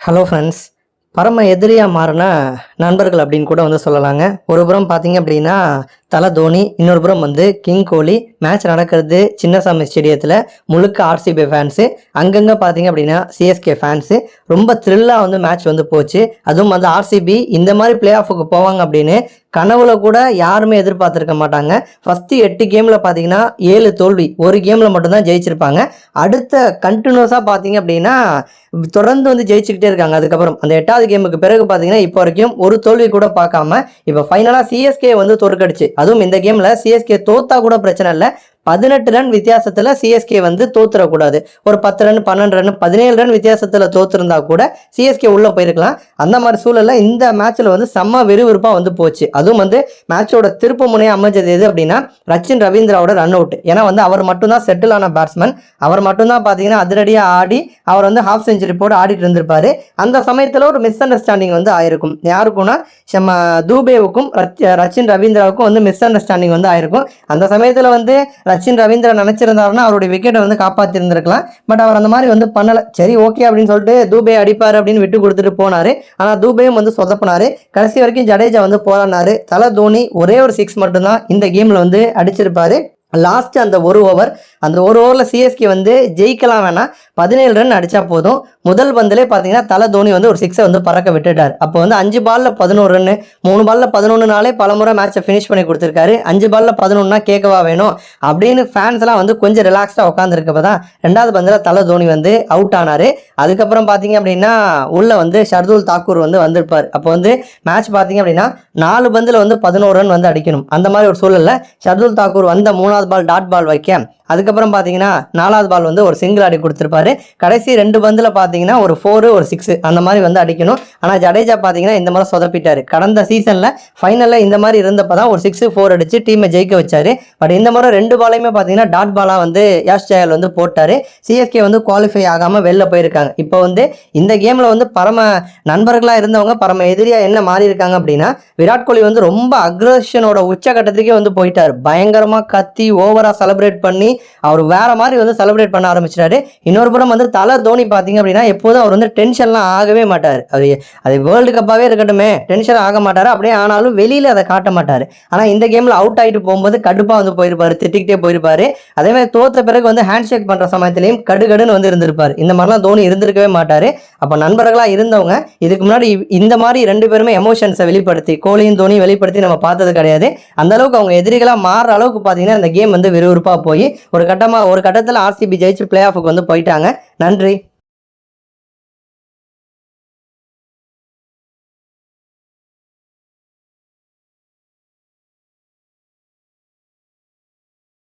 Hello friends பரம எதிரியாக மாறினா நண்பர்கள் அப்படின்னு கூட வந்து சொல்லலாங்க. ஒரு புறம் பார்த்தீங்க அப்படின்னா தலை தோனி இன்னொரு புறம் வந்து கிங் கோலி. மேட்ச் நடக்கிறது சின்னசாமி ஸ்டேடியத்தில் முழுக்க ஆர்சிபி ஃபேன்ஸு அங்கங்கே பார்த்தீங்க அப்படின்னா சிஎஸ்கே ஃபேன்ஸு ரொம்ப த்ரில்லாக வந்து மேட்ச் வந்து போச்சு. அதுவும் வந்து ஆர்சிபி இந்த மாதிரி பிளே ஆஃபுக்கு போவாங்க அப்படின்னு கனவுல கூட யாருமே எதிர்பார்த்துருக்க மாட்டாங்க. ஃபஸ்ட்டு எட்டு கேமில் பார்த்தீங்கன்னா ஏழு தோல்வி. ஒரு கேமில் மட்டும்தான் ஜெயிச்சிருப்பாங்க. அடுத்த கண்டினியூஸாக பார்த்தீங்க அப்படின்னா தொடர்ந்து வந்து ஜெயிச்சுக்கிட்டே இருக்காங்க. அதுக்கப்புறம் அந்த எட்டாவது கேமுக்கு பிறகு பார்த்தீங்கன்னா இப்போ வரைக்கும் ஒரு தோல்வி கூட பார்க்காம இப்போ ஃபைனலாக சிஎஸ்கே வந்து தோற்கடிச்சு. அதுவும் இந்த கேமில் சிஎஸ்கே தோத்தா கூட பிரச்சனை இல்லை. பதினெட்டு ரன் வித்தியாசத்தில் சிஎஸ்கே வந்து தோத்துறக்கூடாது. ஒரு பத்து ரன் பன்னெண்டு ரன் பதினேழு ரன் வித்தியாசத்தில் தோத்துருந்தா கூட சிஎஸ்கே உள்ளே போயிருக்கலாம். அந்த மாதிரி சூழலில் இந்த மேட்ச்சில் வந்து செம்ம விறுவிறுப்பாக வந்து போச்சு. அதுவும் வந்து மேட்சோட திருப்பு முனையை அமைஞ்சது எது அப்படின்னா ரச்சின் ரவீந்திராவோட ரன் அவுட் ஏன்னா வந்து அவர் மட்டும்தான் செட்டில் ஆன பேட்ஸ்மேன் அவர் மட்டும்தான் பார்த்தீங்கன்னா அதிரடியாக ஆடி அவர் வந்து ஹாஃப் செஞ்சுரி போட்டு ஆடிட்டு இருந்திருப்பாரு. அந்த சமயத்தில் ஒரு மிஸ் அண்டர்ஸ்டாண்டிங் வந்து ஆயிருக்கும். யாருக்கும்னா நம்ம தூபேவுக்கும் ரச்சின் ரவீந்திராவுக்கும் வந்து மிஸ் அண்டர்ஸ்டாண்டிங் வந்து ஆயிருக்கும். அந்த சமயத்தில் வந்து ரச்சின் ரவீந்திரா நினைச்சிருந்தாருன்னா அவருடைய விக்கெட்டை வந்து காப்பாற்றிருந்திருக்கலாம் பட் அவர் அந்த மாதிரி வந்து பண்ணலை. சரி ஓகே அப்படின்னு சொல்லிட்டு தூபே அடிப்பார் அப்படின்னு விட்டு கொடுத்துட்டு போனார். ஆனால் தூபேயும் வந்து சொதப்பினாரு. கடைசி வரைக்கும் ஜடேஜா வந்து போராடினாரு. தலை தோனி ஒரே ஒரு சிக்ஸ் மட்டும்தான் இந்த கேமில் வந்து அடிச்சிருப்பாரு. லாஸ்ட் அந்த ஒரு ஓவர் அந்த ஒரு ஓவரில் சிஎஸ்கே வந்து ஜெயிக்கலாம் வேணாம். பதினேழு ரன் அடித்தா போதும். முதல் பந்திலே பார்த்தீங்கன்னா தலை தோனி வந்து ஒரு சிக்ஸை வந்து பறக்க விட்டுட்டார். அப்போ வந்து அஞ்சு பாலில் பதினோரு ரன் மூணு பாலில் பதினொன்றுனாலே பல முறை மேட்சை ஃபினிஷ் பண்ணி கொடுத்துருக்காரு. அஞ்சு பாலில் பதினொன்னா கேட்கவா வேணும்? அப்படின்னு ஃபேன்ஸ்லாம் வந்து கொஞ்சம் ரிலாக்ஸ்டாக உட்காந்துருக்கப்ப தான் ரெண்டாவது பந்தில் தலை தோனி வந்து அவுட் ஆனார். அதுக்கப்புறம் பார்த்தீங்க அப்படின்னா உள்ளே வந்து ஷர்துல் தாக்கூர் வந்து வந்திருப்பார். அப்போ வந்து மேட்ச் பார்த்தீங்க அப்படின்னா நாலு பந்தில் வந்து பதினோரு ரன் வந்து அடிக்கணும். அந்த மாதிரி ஒரு சூழலில் ஷர்துல் தாக்கூர் வந்த மூணாவது பால் டாட் பால் வைக்க. அதுக்கப்புறம் பார்த்தீங்கன்னா நாலாவது பால் வந்து ஒரு சிங்கிள் அடி கொடுத்துருப்பாரு. கடைசி ரெண்டு பந்தில் பார்த்தீங்கன்னா ஒரு ஃபோரு ஒரு சிக்ஸு அந்த மாதிரி வந்து அடிக்கணும். ஆனால் ஜடேஜா பார்த்தீங்கன்னா இந்த மாதிரி சொதப்பிட்டாரு. கடந்த சீசனில் ஃபைனலில் இந்த மாதிரி இருந்தப்போ தான் ஒரு சிக்ஸு ஃபோர் அடித்து டீமை ஜெயிக்க வச்சார். பட் இந்த முறை ரெண்டு பாலையுமே பார்த்தீங்கன்னா டாட் பாலாக வந்து யாஷ் ஜெயல் வந்து போட்டார். சிஎஸ்கே வந்து குவாலிஃபை ஆகாமல் வெளில போயிருக்காங்க. இப்போ வந்து இந்த கேமில் வந்து பரம நண்பர்களாக இருந்தவங்க பரம எதிரியாக என்ன மாறி இருக்காங்க அப்படின்னா விராட் கோலி வந்து ரொம்ப அக்ரஷனோட உச்சகட்டத்துக்கே வந்து போயிட்டார். பயங்கரமாக கத்தி ஓவராக செலிப்ரேட் பண்ணி அவர் வேற மாதிரி வந்து செலிப்ரேட் பண்ண ஆரம்பிச்சிட்டாரு. இன்னொரு புறம் வந்து தலை தோனி பார்த்தீங்க அப்படின்னா எப்போதும் அவர் வந்து டென்ஷன்லாம் ஆகவே மாட்டார். அது அது வேர்ல்டு கப்பாகவே இருக்கட்டும் டென்ஷன் ஆக மாட்டார். அப்படியே ஆனாலும் வெளியில் அதை காட்ட மாட்டார். ஆனால் இந்த கேமில் அவுட் ஆகிட்டு போகும்போது கடுப்பாக வந்து போயிருப்பாரு திட்டிக்கிட்டே போயிருப்பாரு. அதே மாதிரி தோத்த பிறகு வந்து ஹேண்ட் ஷேக் பண்ணுற சமயத்துலையும் கடுகடுன்னு வந்து இருந்திருப்பார். இந்த மாதிரிலாம் தோனி இருந்திருக்கவே மாட்டார். அப்போ நண்பர்களாக இருந்தவங்க இதுக்கு முன்னாடி இந்த மாதிரி ரெண்டு பேருமே எமோஷன்ஸை வெளிப்படுத்தி கோலியும் தோனியும் வெளிப்படுத்தி நம்ம பார்த்தது கிடையாது. அந்த அளவுக்கு அவங்க எதிரிகளாக மாறுற அளவுக்கு பார்த்தீங்கன்னா இந்த கேம் வந்து விறுவிறுப்பாக போய் ஒரு கட்டமாக ஒரு கட்டத்தில் ஆர்சிபி ஜெயிச்சு பிளே ஆஃபுக்கு வந்து போயிட்டாங்க. நன்றி.